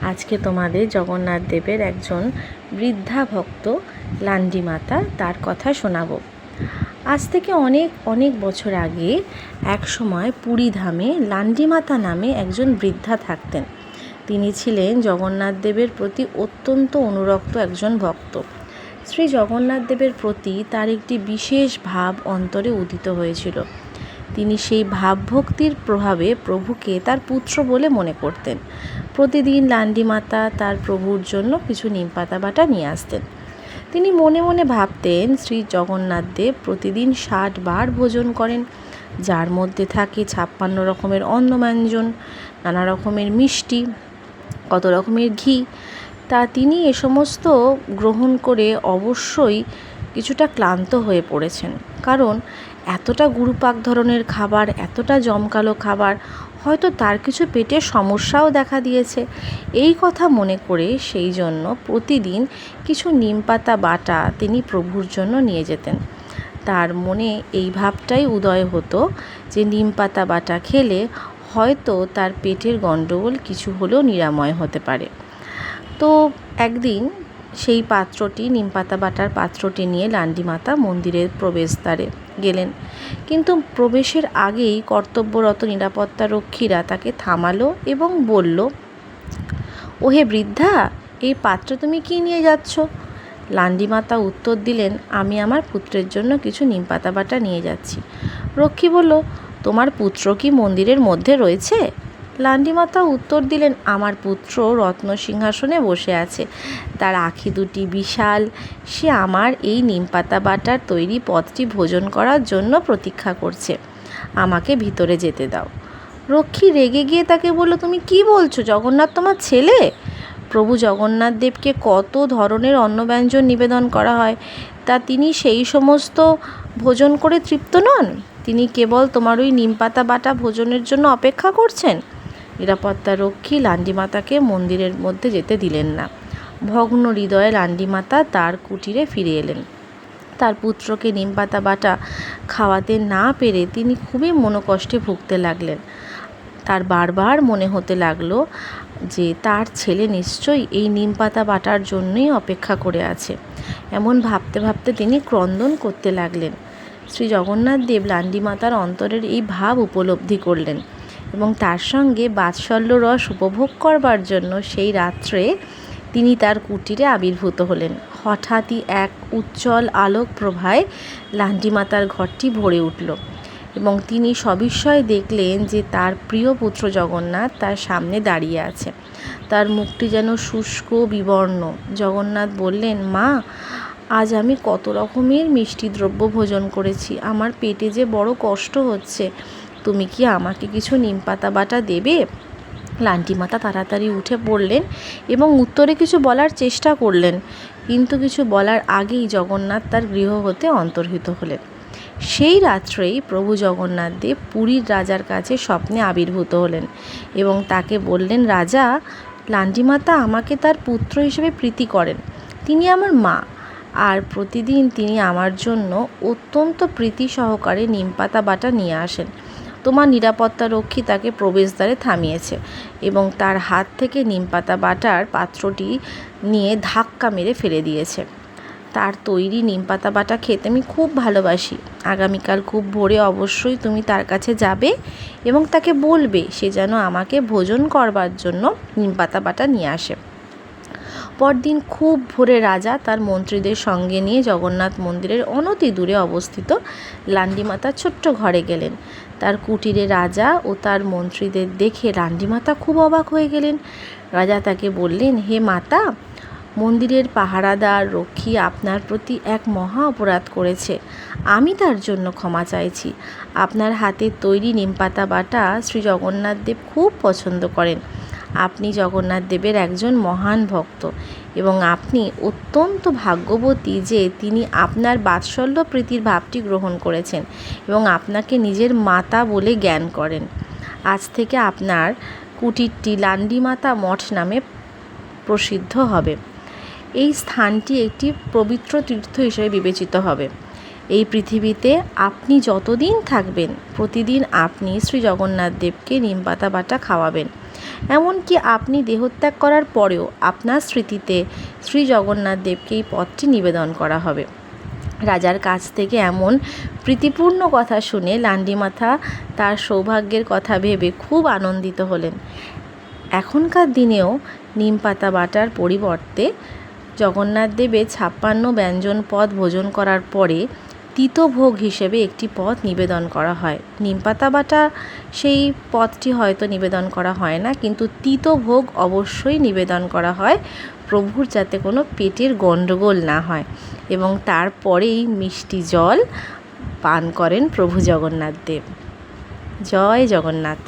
আজকে তোমাদের জগন্নাথ দেবের একজন বৃদ্ধা ভক্ত লান্ডি মাতা তার কথা শোনাবো। আজ থেকে অনেক অনেক বছর আগে এক সময় পুরী ধামে লান্ডি মাতা নামে একজন বৃদ্ধা থাকতেন। তিনি ছিলেন জগন্নাথ দেবের প্রতি অত্যন্ত অনুরক্ত একজন ভক্ত। শ্রী জগন্নাথ দেবের প্রতি তার একটি বিশেষ ভাব অন্তরে উদিত হয়েছিল। তিনি সেই ভাবভক্তির প্রভাবে প্রভুকে তার পুত্র বলে মনে করতেন। প্রতিদিন লান্ডি মাতা তার প্রভুর জন্য কিছু নিমপাতা বাটা নিয়ে আসতেন। তিনি মনে মনে ভাবতেন, শ্রী জগন্নাথ দেব প্রতিদিন ষাট বার ভোজন করেন, যার মধ্যে থাকে ছাপ্পান্ন রকমের অন্নব্যঞ্জন, নানা রকমের মিষ্টি, কত রকমের ঘি। তা তিনি এ সমস্ত গ্রহণ করে অবশ্যই কিছুটা ক্লান্ত হয়ে পড়েছেন। কারণ এতটা গুরুপাক ধরনের খাবার, এতটা জমকালো খাবার হয়তো তার কিছু পেটের সমস্যাও দেখা দিয়েছে। এই কথা মনে করে সেই জন্য প্রতিদিন কিছু নিমপাতা বাটা তিনি প্রভুর জন্য নিয়ে যেতেন। তার মনে এই ভাবটাই উদয় হতো যে নিমপাতা বাটা খেলে হয়তো তার পেটের গণ্ডগোল কিছু হলেও নিরাময় হতে পারে। তো একদিন সেই পাত্রটি, নিমপাতা বাটার পাত্রটি নিয়ে লান্ডি মাতা মন্দিরের প্রবেশদ্বারে গেলেন। কিন্তু প্রবেশের আগেই কর্তব্যরত নিরাপত্তা রক্ষীরা তাকে থামালো এবং বলল, ওহে বৃদ্ধা, এই পাত্র তুমি কি নিয়ে যাচ্ছ? লান্ডি মাতা উত্তর দিলেন, আমি আমার পুত্রের জন্য কিছু নিমপাতা বাটা নিয়ে যাচ্ছি। রক্ষী বলল, তোমার পুত্র কি মন্দিরের মধ্যে রয়েছে? লান্ডি মাতা উত্তর দিলেন, আমার পুত্র রত্ন সিংহাসনে বসে আছে। তার আখি দুটি বিশাল। সে আমার এই নিমপাতা বাটার তৈরি পথটি ভোজন করার জন্য প্রতীক্ষা করছে। আমাকে ভিতরে যেতে দাও। রক্ষী রেগে গিয়ে তাকে বলল, তুমি কি বলছো? জগন্নাথ তোমার ছেলে? প্রভু জগন্নাথ দেবকে কত ধরনের অন্নব্যঞ্জন নিবেদন করা হয়, তা তিনি সেই সমস্ত ভোজন করে তৃপ্ত নন? তিনি কেবল তোমার ওই নিমপাতা বাটা ভোজনের জন্য অপেক্ষা করছেন? নিরাপত্তা রক্ষী লান্ডিমাতাকে মন্দিরের মধ্যে যেতে দিলেন না। ভগ্ন হৃদয়ে লান্ডিমাতা তার কুটিরে ফিরে এলেন। তার পুত্রকে নিমপাতা বাটা খাওয়াতে না পেরে তিনি খুবই মনোকষ্টে ভুগতে লাগলেন। তার বারবার মনে হতে লাগল যে তার ছেলে নিশ্চয়ই এই নিমপাতা বাটার জন্যই অপেক্ষা করে আছে। এমন ভাবতে ভাবতে তিনি ক্রন্দন করতে লাগলেন। শ্রী জগন্নাথ দেব লান্ডি মাতার অন্তরের এই ভাব উপলব্ধি করলেন। এবং তার সঙ্গে বাৎসল্য রস উপভোগ করবার জন্য সেই রাত্রে তিনি তার কুটিরে আবির্ভূত হলেন। হঠাৎই এক উজ্জ্বল আলোক প্রভায় লান্ডি মাতার ঘরটি ভরে উঠল এবং তিনি সবিস্ময়ে দেখলেন যে তার প্রিয় পুত্র জগন্নাথ তার সামনে দাঁড়িয়ে আছে। তার মুখটি যেন শুষ্ক, বিবর্ণ। জগন্নাথ বললেন, মা, আজ আমি কত রকমের মিষ্টি দ্রব্য ভোজন করেছি। আমার পেটে যে বড় কষ্ট হচ্ছে তুমি কি আমাকে কিছু নিমপাতা বাটা দেবে? লান্টি মাতা তাড়াতাড়ি উঠে পড়লেন এবং উত্তরে কিছু বলার চেষ্টা করলেন, কিন্তু কিছু বলার আগেই জগন্নাথ তার গৃহ হতে অন্তর্হিত হলেন। সেই রাত্রেই প্রভু জগন্নাথ দেব পুরীর রাজার কাছে স্বপ্নে আবির্ভূত হলেন এবং তাকে বললেন, রাজা লান্ডিমাতা আমাকে তার পুত্র হিসেবে প্রীতি করেন। তিনি আমার মা, আর প্রতিদিন তিনি আমার জন্য অত্যন্ত প্রীতি সহকারে নিমপাতা বাটা নিয়ে আসেন। তোমার নিরাপত্তা রক্ষী তাকে প্রবেশদ্বারে থামিয়েছে এবং তার হাত থেকে নিমপাতা বাটার পাত্রটি নিয়ে ধাক্কা মেরে ফেলে দিয়েছে। তার তৈরি নিমপাতা বাটা খেতে আমি খুব ভালোবাসি। আগামীকাল খুব ভোরে অবশ্যই তুমি তার কাছে যাবে এবং তাকে বলবে সে যেন আমাকে ভোজন করবার জন্য নিমপাতা বাটা নিয়ে আসে। পরদিন খুব ভোরে রাজা তার মন্ত্রীদের সঙ্গে নিয়ে জগন্নাথ মন্দিরের অনতি দূরে অবস্থিত লান্ডিমাতার ছোট্ট ঘরে গেলেন। তার কুটিরে রাজা ও তার মন্ত্রীদের দেখে লান্ডিমাতা খুব অবাক হয়ে গেলেন। রাজা তাকে বললেন, হে মাতা, মন্দিরের পাহারাদার রক্ষী আপনার প্রতি এক মহা অপরাধ করেছে। আমি তার জন্য ক্ষমা চাইছি। আপনার হাতের তৈরি নিমপাতা বাটা শ্রী জগন্নাথ দেব খুব পছন্দ করেন। আপনি জগন্নাথ দেবের একজন মহান ভক্ত এবং আপনি অত্যন্ত ভাগ্যবতী যে তিনি আপনার বাৎসল্য প্রীতির ভাবটি গ্রহণ করেছেন এবং আপনাকে নিজের মাতা বলে জ্ঞান করেন। আজ থেকে আপনার কুটিরটি লান্ডি মাতা মঠ নামে প্রসিদ্ধ হবে। এই স্থানটি একটি পবিত্র তীর্থ হিসেবে বিবেচিত হবে। এই পৃথিবীতে আপনি যতদিন থাকবেন, প্রতিদিন আপনি শ্রী জগন্নাথ দেবকে নিমপাতা বাটা খাওয়াবেন। এমনকি আপনি দেহত্যাগ করার পরেও আপনার স্মৃতিতে শ্রী জগন্নাথ দেবকে এই পদটি নিবেদন করা হবে। রাজার কাছ থেকে এমন প্রীতিপূর্ণ কথা শুনে লান্ডিমাথা তার সৌভাগ্যের কথা ভেবে খুব আনন্দিত হলেন। এখনকার দিনেও নিম পাতা বাটার পরিবর্তে জগন্নাথ দেবের ছাপ্পান্ন ব্যঞ্জন পদ ভোজন করার পরে তিতভোগ হিসেবে একটি পদ নিবেদন করা হয়। নিমপাতা বাটা সেই পদটি হয়তো নিবেদন করা হয় না, কিন্তু তিতভোগ অবশ্যই নিবেদন করা হয় প্রভুর যাতে কোনো পেটের গণ্ডগোল না হয় এবং তারপরেই মিষ্টি জল পান করেন প্রভু জগন্নাথ দেব। জয় জগন্নাথ।